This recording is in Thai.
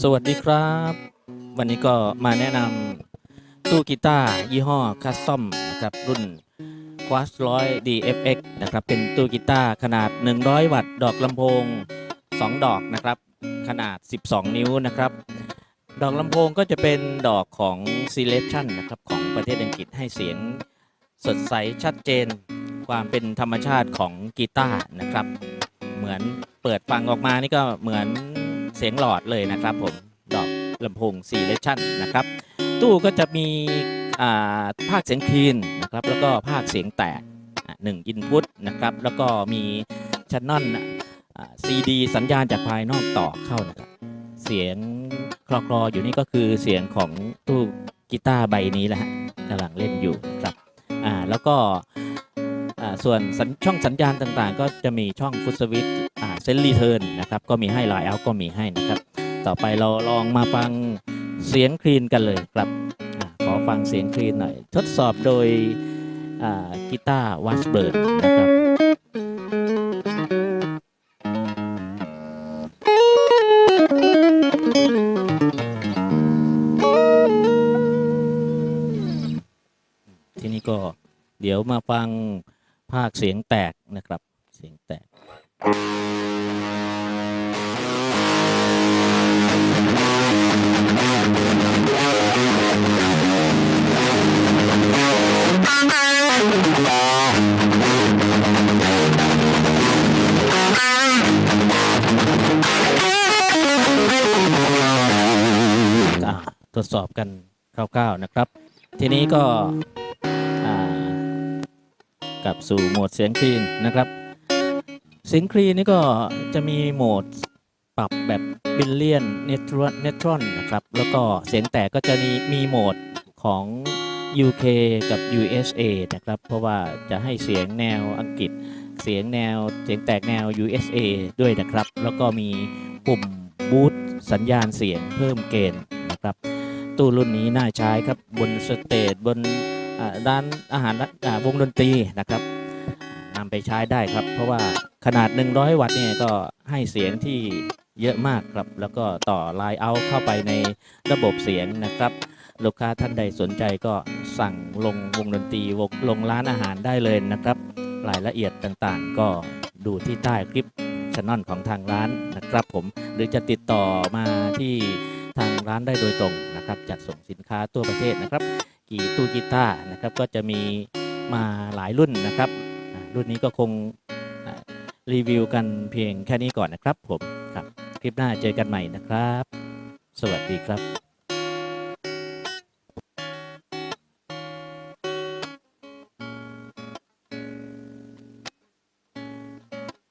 สวัสดีครับ วันนี้ก็มาแนะนำตู้กีตาร์ยี่ห้อคัสตอมนะครับรุ่น q u a s 100 DFX นะครับเป็นตู้กีตาร์ขนาด 100 วัตต์ ดอกลำโพง 2 ดอกนะครับ ขนาด 12 นิ้วนะครับ ดอกลำโพงก็จะเป็นดอกของ Selection นะครับของประเทศอังกฤษให้เสียงสดใสชัดเจน ความเป็นธรรมชาติของกีตาร์นะครับ เหมือนเปิดฟังออกมานี่ก็เหมือน สียงหลอดเลยนะครับผมดอกลำโพง Selection นะครับ ตู้ก็จะมีภาคเสียงคลีนนะครับแล้วก็ภาคเสียงแตกอะหนึ่งอินพุตนะครับแล้วก็มีชันนอนซีดีสัญญาณจากภายนอกต่อเข้านะครับเสียงคลอคลอๆอยู่นี่ก็คือเสียงของตู้กีตาร์ใบนี้แหละฮะกำลังเล่นอยู่ครับอ่าแล้วก็ส่วนช่องสัญญาณต่างๆ ก็จะมีช่องฟุตสวิต เซนรีเทิร์นนะครับก็มีให้ไลน์เอาก็มีให้นะครับ ต่อไปเราลองมาฟังเสียงคลีนกันเลยครับอขอฟังเสียงคลีนหน่อย ทดสอบโดยกีตาร์วัชเบิร์ดนะครับทีนี้ก็เดี๋ยวมาฟังภาคเสียงแตกนะครับ เสียงแตก ทดสอบกันคร่าวๆนะครับ ทีนี้ก็กลับสู่โหมดเสียงคลีนนะครับ สียงคลีนนี่ก็จะมีโหมดปรับแบบบิลเลียนเนตรอนเนตรอนนะครับ แล้วก็เสียงแตกก็จะมีมีโหมดของ UK กับ USA นะครับ เพราะว่าจะให้เสียงแนวอังกฤษ เสียงแนวเสียงแตกแนว USA ด้วยนะครับ แล้วก็มีปุ่มบูตสัญญาณเสียงเพิ่มเกณฑ์นะครับ ตู้รุ่นนี้น่าใช้ครับบนสเตจบนร้านอาหารอ่าวงดนตรีนะครับำไปใช้ได้ครับ เพราะว่าขนาด 100 วัตต์เนี่ยก็ให้เสียงที่เยอะมากครับ แล้วก็ต่อไลน์เอาเข้าไปในระบบเสียงนะครับ ลูกค้าท่านใดสนใจก็สั่งลงวงดนตรีวงลงร้านอาหารได้เลยนะครับ รายละเอียดต่างๆ ก็ดูที่ใต้คลิปช anel ของทางร้านนะครับผมหรือจะติดต่อมาที่ทางร้านได้โดยตรงนะครับจัดส่งสินค้าทั่วประเทศนะครับ กี่ตู้กีตาร์นะครับก็จะมีมาหลายรุ่นนะครับ รุ่นนี้ก็คงรีวิวกันเพียงแค่นี้ก่อนนะครับผมครับ คลิปหน้าเจอกันใหม่นะครับ สวัสดีครับ